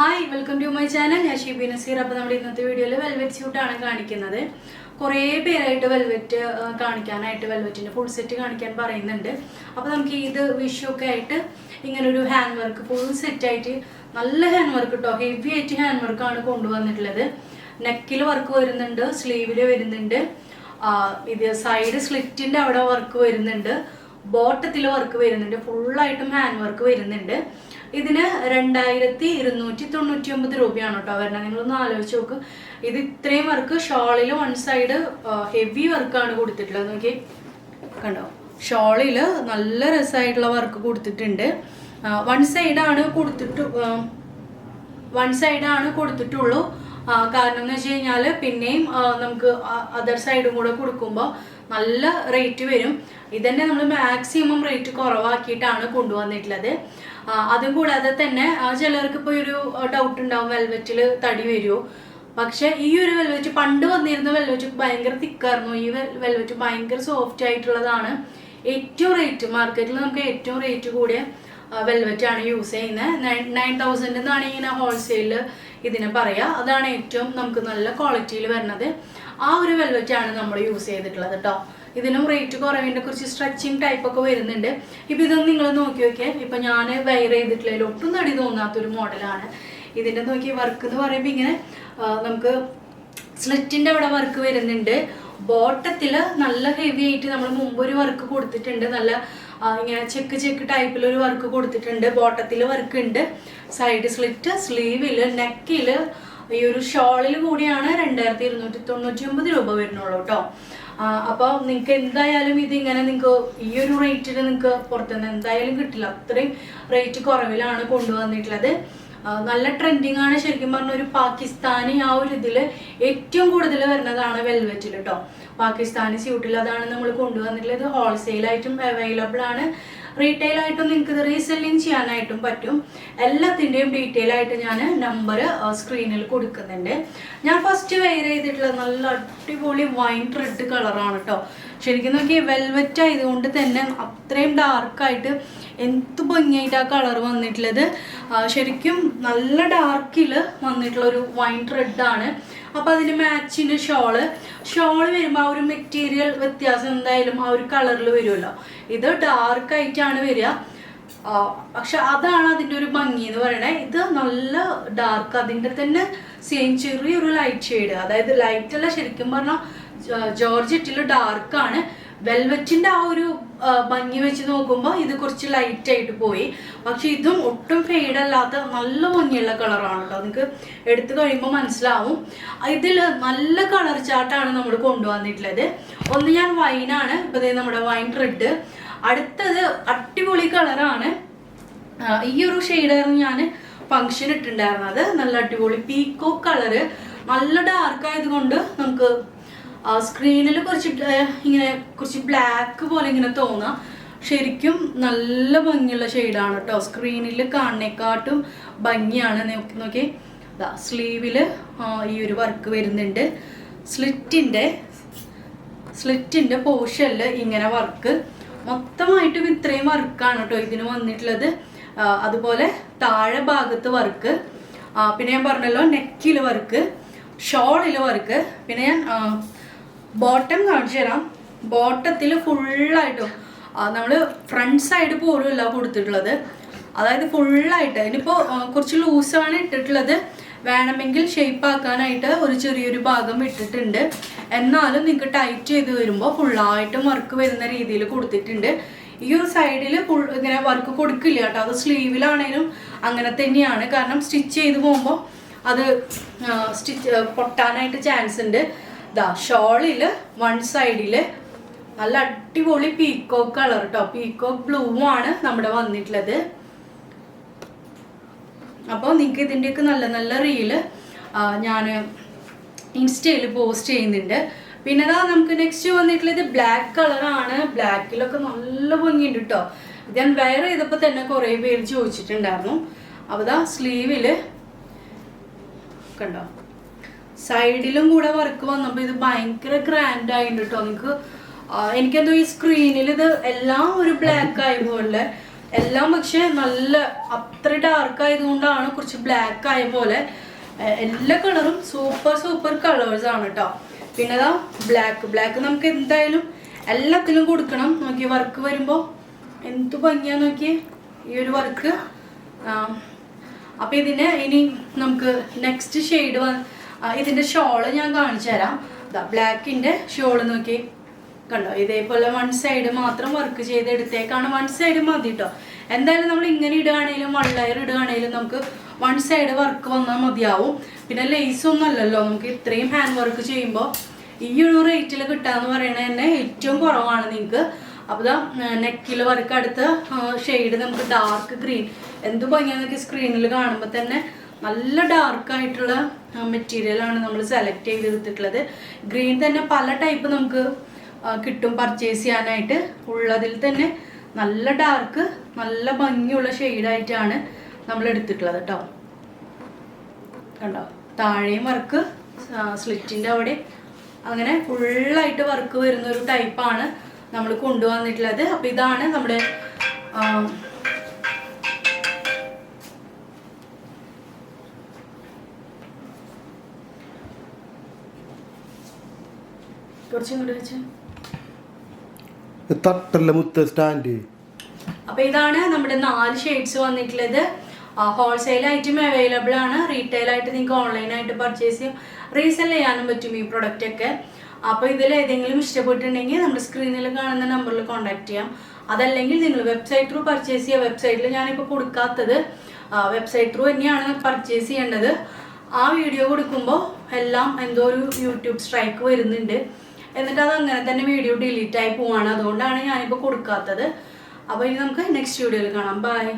Hi welcome to my channel ഞാൻ ഷീബി നസീർ. അപ്പോൾ നമ്മുടെ ഇന്നത്തെ വീഡിയോയിൽ വെൽവെറ്റ് സ്യൂട്ടാണ് കാണിക്കുന്നത്. കുറേ പേരായിട്ട് വെൽവെറ്റ് കാണിക്കാനായിട്ട് വെൽവെറ്റിന്റെ ഫുൾ സെറ്റ് കാണിക്കാൻ പറയുന്നുണ്ട്. അപ്പോൾ നമുക്ക് ഇത് വിഷു ഒക്കെ ആയിട്ട് ഇങ്ങനെ ഒരു ഹാൻഡ് വർക്ക് ഫുൾ സെറ്റായിട്ട് നല്ല ഹാൻഡ് വർക്ക് കേട്ടോ ഹെവി ആയിട്ട് ഹാൻഡ് വർക്കാണ് കൊണ്ടുവന്നിട്ടുള്ളത്. നെക്കിൽ വർക്ക് വരുന്നുണ്ട് സ്ലീവിൽ വരുന്നുണ്ട്. ഇത് സൈഡ് സ്ലിറ്റിന്റെ അവിടെ വർക്ക് വരുന്നുണ്ട്. ബോട്ടത്തിൽ വർക്ക് വരുന്നുണ്ട്. ഫുള്ളായിട്ടും ഹാൻഡ് വർക്ക് വരുന്നുണ്ട്. ഇതിന് രണ്ടായിരത്തി ഇരുന്നൂറ്റി തൊണ്ണൂറ്റി ഒമ്പത് രൂപയാണ് കേട്ടോ വരുന്നത്. നിങ്ങളൊന്ന് ആലോചിച്ച് നോക്ക്. ഇത് ഇത്രയും വർക്ക് ഷോളിൽ വൺ സൈഡ് ഹെവി വർക്കാണ് കൊടുത്തിട്ടുള്ളത്. നോക്കി കണ്ടോ? ഷോളിൽ നല്ല രസമായിട്ടുള്ള വർക്ക് കൊടുത്തിട്ടുണ്ട്. വൺ സൈഡാണ് കൊടുത്തിട്ട് വൺ സൈഡാണ് കൊടുത്തിട്ടുള്ളൂ. കാരണം എന്ന് വെച്ച് കഴിഞ്ഞാൽ പിന്നെയും നമുക്ക് അതർ സൈഡും കൂടെ കൊടുക്കുമ്പോൾ നല്ല റേറ്റ് വരും. ഇതന്നെ നമ്മൾ മാക്സിമം റേറ്റ് കുറവാക്കിയിട്ടാണ് കൊണ്ടുവന്നിട്ടുള്ളത്. അതും കൂടാതെ തന്നെ ചിലർക്ക് ഇപ്പോൾ ഒരു ഡൗട്ട് ഉണ്ടാവും വെൽവെറ്റിൽ തടി വരുമോ പക്ഷെ ഈ ഒരു വെൽവെറ്റ് പണ്ട് വന്നിരുന്ന വെൽവെറ്റ് ഭയങ്കര തിക്കായിരുന്നു ഈ വെൽവെറ്റ് ഭയങ്കര സോഫ്റ്റ് ആയിട്ടുള്ളതാണ് ഏറ്റവും റേറ്റ് മാർക്കറ്റിൽ നമുക്ക് ഏറ്റവും റേറ്റ് കൂടിയ വെൽവെറ്റ് ആണ് യൂസ് ചെയ്യുന്നത്. നയൻ തൗസൻഡ് എന്നാണ് ഇങ്ങനെ ഹോൾസെയിലിൽ ഇതിനെ പറയുക അതാണ് ഏറ്റവും നമുക്ക് നല്ല ക്വാളിറ്റിയിൽ വരുന്നത്. ആ ഒരു വെൽവെറ്റ് ആണ് നമ്മൾ യൂസ് ചെയ്തിട്ടുള്ളത് കേട്ടോ ഇതിനും റേറ്റ് കുറവിന്റെ കുറച്ച് സ്ട്രെച്ചിങ് ടൈപ്പ് ഒക്കെ വരുന്നുണ്ട്. ഇപ്പം ഇതൊന്നും നിങ്ങൾ നോക്കി നോക്കിയാൽ ഇപ്പം ഞാൻ വെയർ ചെയ്തിട്ടുള്ളതിൽ ഒട്ടും തടി തോന്നാത്തൊരു മോഡലാണ് ഇതിന്റെ നോക്കി വർക്ക് എന്ന് പറയുമ്പോൾ ഇങ്ങനെ നമുക്ക് സ്ലിറ്റിന്റെ അവിടെ വർക്ക് വരുന്നുണ്ട്. ബോട്ടത്തിൽ നല്ല ഹെവി ആയിട്ട് നമ്മൾ മുമ്പ് ഒരു വർക്ക് കൊടുത്തിട്ടുണ്ട്. നല്ല ഇങ്ങനെ ചെക്ക് ചെക്ക് ടൈപ്പിൽ ഒരു വർക്ക് കൊടുത്തിട്ടുണ്ട്. ബോട്ടത്തിൽ വർക്ക് ഉണ്ട്. സൈഡ് സ്ലിറ്റ് സ്ലീവിൽ നെക്കിൽ ഈ ഒരു ഷോളിൽ കൂടിയാണ് രണ്ടായിരത്തി ഇരുന്നൂറ്റി തൊണ്ണൂറ്റി ഒമ്പത് രൂപ വരുന്നുള്ളൂ കേട്ടോ അപ്പോൾ നിങ്ങൾക്ക് എന്തായാലും ഇതിങ്ങനെ നിങ്ങൾക്ക് ഈ ഒരു റേറ്റിൽ നിങ്ങൾക്ക് പുറത്തുനിന്ന് എന്തായാലും കിട്ടില്ല. അത്രയും റേറ്റ് കുറവിലാണ് കൊണ്ടുവന്നിട്ടുള്ളത്. നല്ല ട്രെൻഡിങ് ആണ് ശരിക്കും പറഞ്ഞ ഒരു പാകിസ്ഥാനി ആ ഒരു ഇതിൽ ഏറ്റവും കൂടുതൽ വരുന്നതാണ് വെൽവെറ്റിൽ കേട്ടോ പാകിസ്ഥാനി സ്യൂട്ടിൽ അതാണ് നമ്മൾ കൊണ്ടുവന്നിട്ടുള്ളത്. ഹോൾസെയിലായിട്ടും അവൈലബിൾ ആണ്. റീറ്റെയിൽ ആയിട്ടും നിങ്ങൾക്ക് ഇത് റീസെല്ലിങ് ചെയ്യാനായിട്ടും പറ്റും. എല്ലാത്തിന്റെയും ഡീറ്റെയിൽ ആയിട്ട് ഞാൻ നമ്പർ സ്ക്രീനിൽ കൊടുക്കുന്നുണ്ട്. ഞാൻ ഫസ്റ്റ് വെയർ ചെയ്തിട്ടുള്ള നല്ല അടിപൊളി വൈൻ റെഡ് കളറാണ് കേട്ടോ ശരിക്കും നോക്കി വെൽവെറ്റ് ആയതുകൊണ്ട് തന്നെ അത്രയും ഡാർക്കായിട്ട് എന്ത് ഭംഗിയായിട്ട് ആ കളർ വന്നിട്ടുള്ളത്. ശരിക്കും നല്ല ഡാർക്കിൽ വന്നിട്ടുള്ള ഒരു വൈൻ റെഡാണ് അപ്പോൾ അതിന് മാച്ചിന് ഷോൾ ഷോൾ വരുമ്പോൾ ആ ഒരു മെറ്റീരിയൽ വ്യത്യാസം എന്തായാലും ആ ഒരു കളറിൽ വരുമല്ലോ ഇത് ഡാർക്ക് ആയിട്ടാണ് വരിക. പക്ഷെ അതാണ് അതിന്റെ ഒരു ഭംഗി എന്ന് പറയണേ. ഇത് നല്ല ഡാർക്ക് അതിന്റെ തന്നെ സെയിം ചെറിയൊരു ലൈറ്റ് ഷെയ്ഡ് അതായത് ലൈറ്റ് അല്ല ശരിക്കും പറഞ്ഞാൽ ജോർജറ്റിൽ ഡാർക്കാണ് വെൽവെറ്റിന്റെ ആ ഒരു ഭംഗി വെച്ച് നോക്കുമ്പോൾ ഇത് കുറച്ച് ലൈറ്റ് ആയിട്ട് പോയി. പക്ഷെ ഇതും ഒട്ടും ഫെയ്ഡ് അല്ലാത്ത നല്ല ഭംഗിയുള്ള കളറാണ് കേട്ടോ നിങ്ങൾക്ക് എടുത്തു കഴിയുമ്പോൾ മനസ്സിലാവും. ഇതിൽ നല്ല കളർ ചാർട്ടാണ് നമ്മൾ കൊണ്ടുവന്നിട്ടുള്ളത്. ഒന്ന് ഞാൻ വൈനാണ് ഇപ്പോൾ നമ്മുടെ വൈൻ റെഡ് അടുത്തത് അടിപൊളി കളറാണ് ഈ ഒരു ഷെയ്ഡായിരുന്നു ഞാൻ ഫങ്ഷൻ ഇട്ടിട്ടുണ്ടായിരുന്നത്. നല്ല അടിപൊളി പീക്കോ കളറ് നല്ല ഡാർക്ക് ആയതുകൊണ്ട് നമുക്ക് സ്ക്രീനിൽ കുറച്ച് ഇങ്ങനെ കുറച്ച് ബ്ലാക്ക് പോലെ ഇങ്ങനെ തോന്നാം. ശരിക്കും നല്ല ഭംഗിയുള്ള ഷെയ്ഡാണ് കേട്ടോ സ്ക്രീനിൽ കാണുന്നേക്കാട്ടും ഭംഗിയാണ്. നോക്കി സ്ലീവിൽ ഈ ഒരു വർക്ക് വരുന്നുണ്ട്. സ്ലിറ്റിന്റെ സ്ലിറ്റിന്റെ പോർഷനിൽ ഇങ്ങനെ വർക്ക് മൊത്തമായിട്ടും ഇത്രയും വർക്കാണ് കേട്ടോ ഇതിന് വന്നിട്ടുള്ളത്. അതുപോലെ താഴെ ഭാഗത്ത് വർക്ക് പിന്നെ ഞാൻ പറഞ്ഞല്ലോ നെക്കിൽ വർക്ക് ഷോളിൽ വർക്ക് പിന്നെ ഞാൻ ബോട്ടം കാണിച്ചു തരാം. ബോട്ടത്തിൽ ഫുള്ളായിട്ടും നമ്മൾ ഫ്രണ്ട് സൈഡ് പോലും അല്ല കൊടുത്തിട്ടുള്ളത്. അതായത് ഫുള്ളായിട്ട് ഇനിയിപ്പോൾ കുറച്ച് ലൂസാണ് ഇട്ടിട്ടുള്ളത്. വേണമെങ്കിൽ ഷേപ്പ് ആക്കാനായിട്ട് ഒരു ചെറിയൊരു ഭാഗം ഇട്ടിട്ടുണ്ട്. എന്നാലും നിങ്ങൾക്ക് ടൈറ്റ് ചെയ്ത് വരുമ്പോൾ ഫുള്ളായിട്ടും വർക്ക് വരുന്ന രീതിയിൽ കൊടുത്തിട്ടുണ്ട്. ഈ ഒരു സൈഡിൽ ഫുൾ ഇങ്ങനെ വർക്ക് കൊടുക്കില്ല കേട്ടോ. അത് സ്ലീവിലാണേലും അങ്ങനെ തന്നെയാണ്. കാരണം സ്റ്റിച്ച് ചെയ്ത് പോകുമ്പോൾ അത് സ്റ്റിച്ച് പൊട്ടാനായിട്ട് ചാൻസ് ഉണ്ട്. ദാ ഷോളിൽ വൺ സൈഡിൽ നല്ല അടിപൊളി പീക്കോക്ക് കളർ കേട്ടോ പീക്കോക്ക് ബ്ലൂ ആണ് നമ്മുടെ വന്നിട്ടുള്ളത്. അപ്പോൾ നിങ്ങൾക്ക് ഇതിന്റെയൊക്കെ നല്ല നല്ല റീൽ ഞാൻ ഇൻസ്റ്റയിൽ പോസ്റ്റ് ചെയ്യുന്നുണ്ട്. പിന്നെ അതാ നമുക്ക് നെക്സ്റ്റ് വന്നിട്ടുള്ളത് ബ്ലാക്ക് കളറാണ് ബ്ലാക്കിലൊക്കെ നല്ല ഭംഗിയുണ്ട് കേട്ടോ ഇത് ഞാൻ വെയർ ചെയ്തപ്പോൾ തന്നെ കുറേ പേര് ചോദിച്ചിട്ടുണ്ടായിരുന്നു. അപ്പോൾ ഇതാ സ്ലീവിൽ കണ്ടോ? സൈഡിലും കൂടെ വർക്ക് വന്നപ്പോൾ ഇത് ഭയങ്കര ഗ്രാൻഡ് ആയിട്ടുണ്ട് കേട്ടോ നിങ്ങൾക്ക് എനിക്കെന്തോ ഈ സ്ക്രീനിൽ ഇത് എല്ലാം ഒരു ബ്ലാക്ക് ആയ പോലെ. എല്ലാം പക്ഷെ നല്ല അത്ര ഡാർക്ക് ആയതുകൊണ്ടാണ് കുറച്ച് ബ്ലാക്ക് ആയ പോലെ. എല്ലാ കളറും സൂപ്പർ സൂപ്പർ കളേഴ്സ് ആണ് കേട്ടോ പിന്നെ അതാ ബ്ലാക്ക് ബ്ലാക്ക് നമുക്ക് എന്തായാലും എല്ലാത്തിലും കൊടുക്കണം. നോക്കി വർക്ക് വരുമ്പോൾ എന്ത് ഭംഗിയാ നോക്കി ഈ ഒരു വർക്ക് അപ്പൊ ഇതിനെ ഇനി നമുക്ക് നെക്സ്റ്റ് ഷെയ്ഡ് ഇതിന്റെ ഷോൾ ഞാൻ കാണിച്ചു തരാം. ബ്ലാക്കിന്റെ ഷോൾ നോക്കി. കണ്ടോ? ഇതേപോലെ വൺ സൈഡ് മാത്രം വർക്ക് ചെയ്ത് എടുത്തേക്കാണ് വൺ സൈഡ് മതി കേട്ടോ എന്തായാലും നമ്മൾ ഇങ്ങനെ ഇടുകയാണെങ്കിലും വൺ ലെയർ ഇടുകയാണെങ്കിലും നമുക്ക് വൺ സൈഡ് വർക്ക് വന്നാൽ മതിയാവും. പിന്നെ ലേസൊന്നും അല്ലല്ലോ. നമുക്ക് ഇത്രയും ഹാൻഡ് വർക്ക് ചെയ്യുമ്പോൾ ഈ ഒരു റേറ്റിൽ കിട്ടാന്ന് പറയണത് തന്നെ ഏറ്റവും കുറവാണ് നിങ്ങൾക്ക് അപ്പോൾ ഇതാ നെക്കിൽ വർക്ക് അടുത്ത ഷെയ്ഡ് നമുക്ക് ഡാർക്ക് ഗ്രീൻ എന്ത് ഭംഗിയാന്നൊക്കെ സ്ക്രീനിൽ കാണുമ്പോൾ തന്നെ? നല്ല ഡാർക്ക് ആയിട്ടുള്ള മെറ്റീരിയലാണ് നമ്മൾ സെലക്ട് ചെയ്തെടുത്തിട്ടുള്ളത്. ഗ്രീൻ തന്നെ പല ടൈപ്പ് നമുക്ക് കിട്ടും പർച്ചേസ് ചെയ്യാനായിട്ട്. ഉള്ളതിൽ തന്നെ നല്ല ഡാർക്ക് നല്ല ഭംഗിയുള്ള ഷെയ്ഡായിട്ടാണ് നമ്മൾ എടുത്തിട്ടുള്ളത് കേട്ടോ കണ്ടോ? താഴെയും വർക്ക് സ്ലിറ്റിന്റെ അവിടെ അങ്ങനെ ഫുള്ളായിട്ട് വർക്ക് വരുന്ന ഒരു ടൈപ്പാണ് നമ്മൾ കൊണ്ടുവന്നിട്ടുള്ളത്. അപ്പോൾ ഇതാണ് നമ്മുടെ തട്ടല്ല മുത്ത സ്റ്റാൻഡ് അപ്പൊ ഇതാണ് നമ്മുടെ നാല് ഷെയ്ഡ്സ് വന്നിട്ടുള്ളത്. ഹോൾസെയിൽ ആയിട്ടും അവൈലബിൾ ആണ്. റീറ്റെയിൽ ആയിട്ട് നിങ്ങൾക്ക് ഓൺലൈൻ ആയിട്ട് പർച്ചേസ് ചെയ്യാം. റീസെൽ ചെയ്യാനും പറ്റും ഈ പ്രൊഡക്റ്റ് ഒക്കെ. അപ്പോൾ ഇതിൽ ഏതെങ്കിലും ഇഷ്ടപ്പെട്ടിട്ടുണ്ടെങ്കിൽ നമ്മുടെ സ്ക്രീനിൽ കാണുന്ന നമ്പറിൽ കോൺടാക്ട് ചെയ്യാം. അതല്ലെങ്കിൽ നിങ്ങൾ വെബ്സൈറ്റ് ത്രൂ പർച്ചേസ് ചെയ്യുക. വെബ്സൈറ്റിൽ ഞാനിപ്പോൾ കൊടുക്കാത്തത് വെബ്സൈറ്റ് ത്രൂ തന്നെയാണ് പർച്ചേസ് ചെയ്യേണ്ടത്. ആ വീഡിയോ കൊടുക്കുമ്പോൾ എല്ലാം എന്തോ ഒരു യൂട്യൂബ് സ്ട്രൈക്ക് വരുന്നുണ്ട്. എന്നിട്ട് അത് അങ്ങനെ തന്നെ വീഡിയോ ഡിലീറ്റ് ആയി പോവാണ്. അതുകൊണ്ടാണ് ഞാനിപ്പോൾ കൊടുക്കാത്തത്. അപ്പോൾ ഇനി നമുക്ക് നെക്സ്റ്റ് വീഡിയോയിൽ കാണാം. ബൈ